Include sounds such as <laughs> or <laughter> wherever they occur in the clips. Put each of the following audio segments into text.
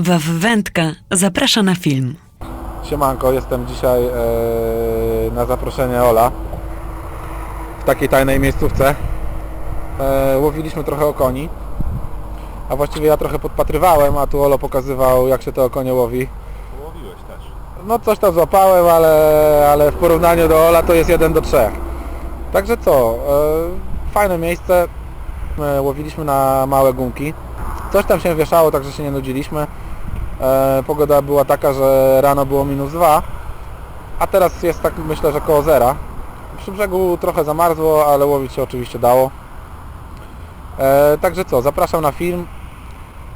Waw Wędka zaprasza na film. Siemanko, jestem dzisiaj e, na zaproszenie Ola w takiej tajnej miejscówce. E, łowiliśmy trochę okoni, a właściwie ja trochę podpatrywałem, a tu Olo pokazywał jak się te okonie łowi. Łowiłeś też. No coś tam złapałem, ale, ale w porównaniu do Ola to jest 1 do 3. Także co, e, fajne miejsce, e, łowiliśmy na małe gumki. Coś tam się wieszało, także się nie nudziliśmy. E, pogoda była taka, że rano było minus 2, a teraz jest tak myślę, że koło zera. Przy brzegu trochę zamarzło, ale łowić się oczywiście dało. E, także co, zapraszam na film.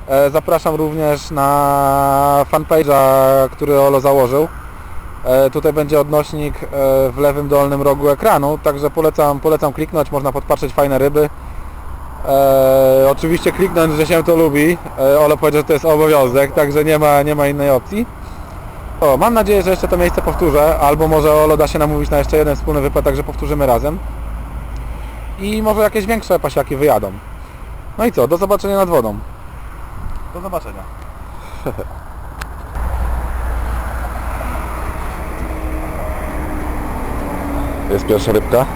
E, Zapraszam również na fanpage'a, który Olo założył. E, Tutaj będzie odnośnik e, w lewym dolnym rogu ekranu, także polecam, polecam kliknąć, można podpatrzeć fajne ryby. E, oczywiście kliknąć, że się to lubi. E, powiedział, że to jest obowiązek, także nie ma, nie ma innej opcji. O, mam nadzieję, że jeszcze to miejsce powtórzę, albo może Olo da się namówić na jeszcze jeden wspólny wypad, także powtórzymy razem. I może jakieś większe pasiaki wyjadą. No i co, do zobaczenia nad wodą. Do zobaczenia. <laughs> Jest pierwsza rybka.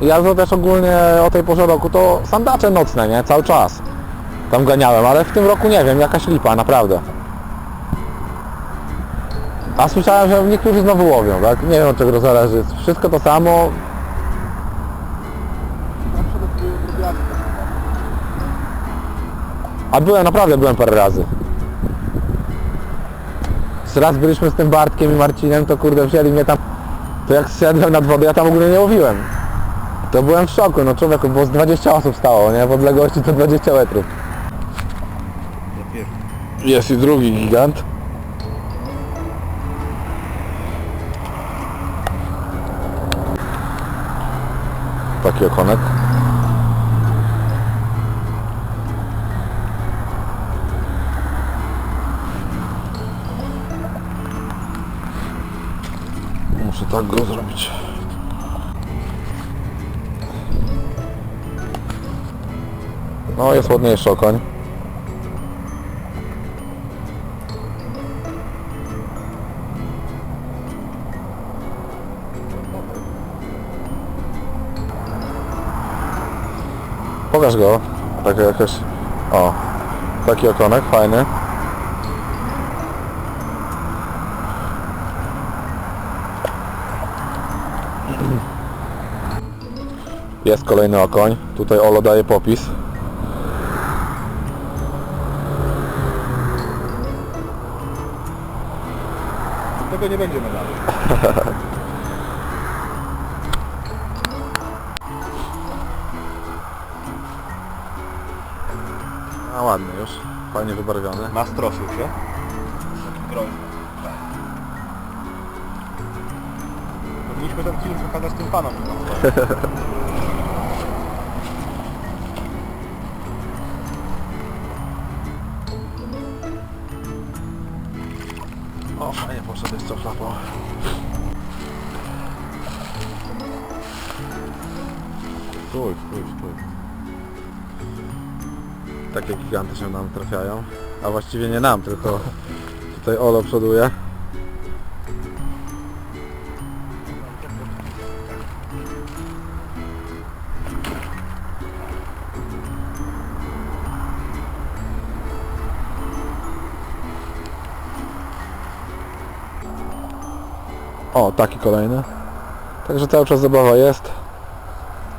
Ja to też ogólnie o tej porze roku to sandacze nocne, nie? Cały czas. Tam ganiałem, ale w tym roku nie wiem, jakaś lipa, naprawdę. A słyszałem, że niektórzy znowu łowią, tak? Nie wiem od czego to zależy. Wszystko to samo, A byłem, naprawdę byłem parę razy. Raz byliśmy z tym Bartkiem i Marcinem, to kurde wzięli mnie tam, to jak zsiadłem nad wodę, ja tam w ogóle nie łowiłem. To byłem w szoku, no człowieku, bo z 20 osób stało, nie? W odległości to 20 metrów. Jest i drugi gigant. Taki okonek. Muszę tak go zrobić. No jest ładniejszy okoń. Pokaż go. Taki jakoś... O. Taki okonek, fajny. Jest kolejny okoń. Tutaj Olo daje popis. Tego nie będzie medalu. <laughs> A ładny już. Fajnie wybarwiony. Nastroszył się. Groźny. Powinniśmy ten film pokazać tym panom. <laughs> O, fajnie poszedł jeszcze flapą. Stój, stój, stój. Takie giganty się nam trafiają. A właściwie nie nam, tylko tutaj Olo przoduje. O, taki kolejny. Także cały czas zabawa jest.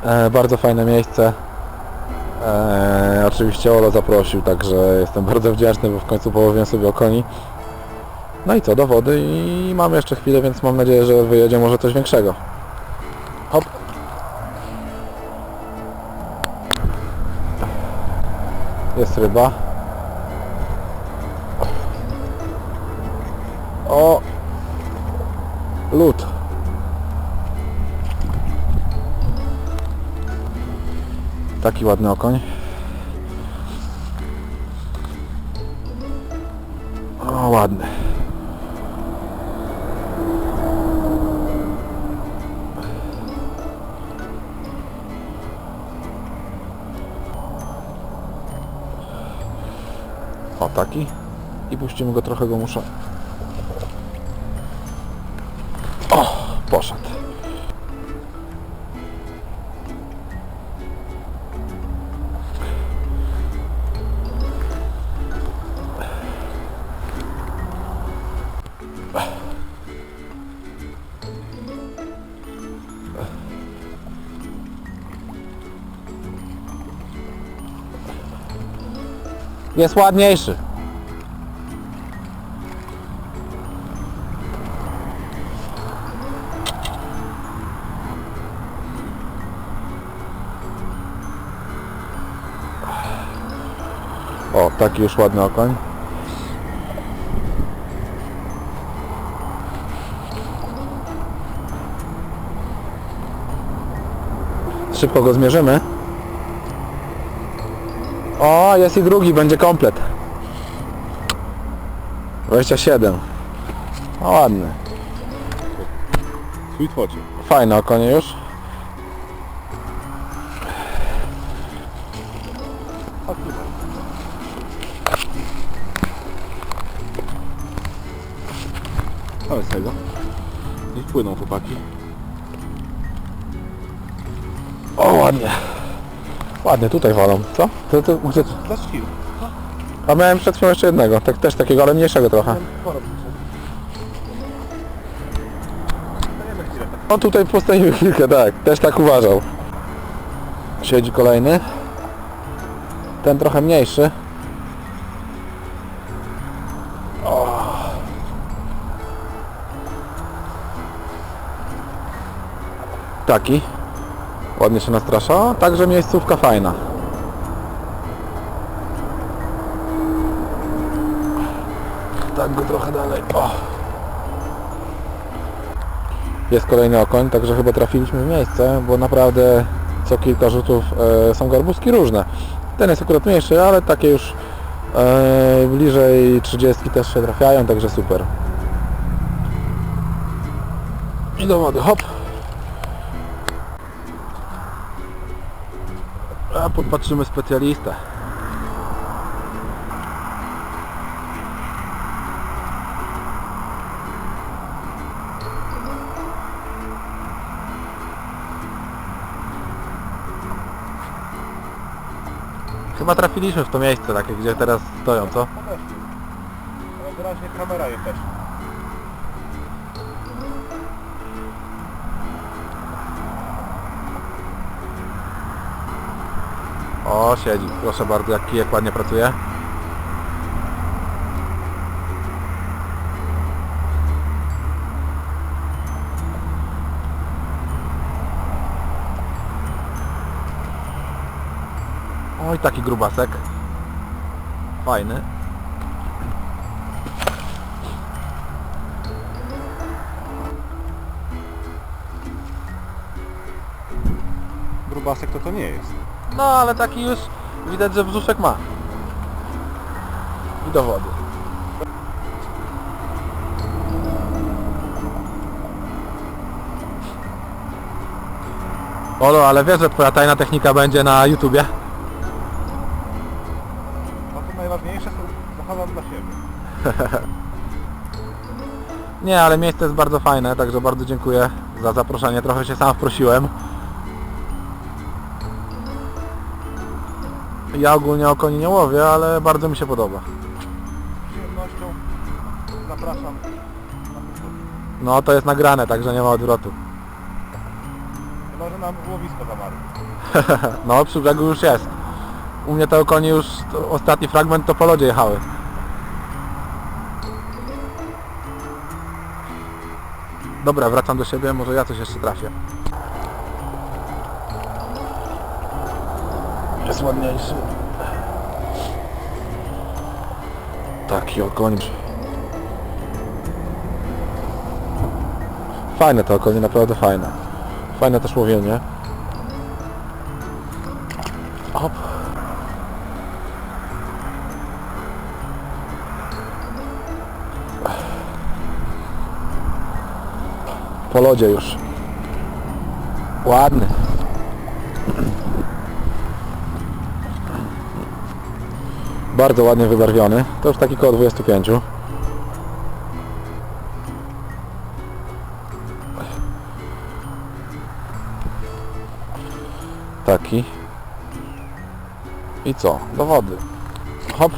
E, bardzo fajne miejsce. E, oczywiście Olo zaprosił, także jestem <laughs> bardzo wdzięczny, bo w końcu połowiłem sobie okoni. No i co, do wody i mam jeszcze chwilę, więc mam nadzieję, że wyjedzie może coś większego. Hop. Jest ryba. Taki ładny okoń. O, ładny. O, taki. I puścimy go trochę, go muszę... O, poszedł. Jest ładniejszy. O, taki już ładny okoń. Szybko go zmierzymy. O, jest i drugi, będzie komplet. 27. O, ładny. Sweet focie. Fajne okonie już. Ale tego. Niech płyną chłopaki. O, ładnie. Ładnie, tutaj walą, co? To, to, może... Dla sił. A miałem przed chwilą jeszcze jednego, tak, też takiego, ale mniejszego trochę. Sporo chwilę. No tutaj postawimy chwilkę, tak, też tak uważał. Siedzi kolejny. Ten trochę mniejszy. Taki. Ładnie się nastrasza, także miejscówka fajna. Tak go trochę dalej. O. Jest kolejny okoń, także chyba trafiliśmy w miejsce, bo naprawdę co kilka rzutów e, są garbuzki różne. Ten jest akurat mniejszy, ale takie już e, bliżej 30 też się trafiają, także super. I do wody, hop. A podpatrzymy specjalistę. Chyba trafiliśmy w to miejsce takie, gdzie teraz stoją, co? Podeszli. Ale wyraźnie kamera je też. O, siedzi. Proszę bardzo, jak kijek ładnie pracuje. Oj, taki grubasek. Fajny. Grubasek to to nie jest. No, ale taki już widać, że brzuszek ma. I do wody. Olo, ale wiesz, że twoja tajna technika będzie na YouTubie? No to najważniejsze są zachowam dla siebie. <laughs> Nie, ale miejsce jest bardzo fajne, także bardzo dziękuję za zaproszenie. Trochę się sam wprosiłem. Ja ogólnie o koni nie łowię, ale bardzo mi się podoba. Z przyjemnością zapraszam na. No to jest nagrane, także nie ma odwrotu. Chyba, że nam łowisko zamarło. <laughs> No przy brzegu już jest. U mnie te konie już, to ostatni fragment to po lodzie jechały. Dobra, wracam do siebie, może ja coś jeszcze trafię. Jest ładniejszy. Taki okoń. Fajne to okonie, naprawdę fajne. Fajne też łowienie. Hop. Po lodzie już. Ładny. Bardzo ładnie wybarwiony. To już taki koło 25. Taki. I co? Do wody. Hop.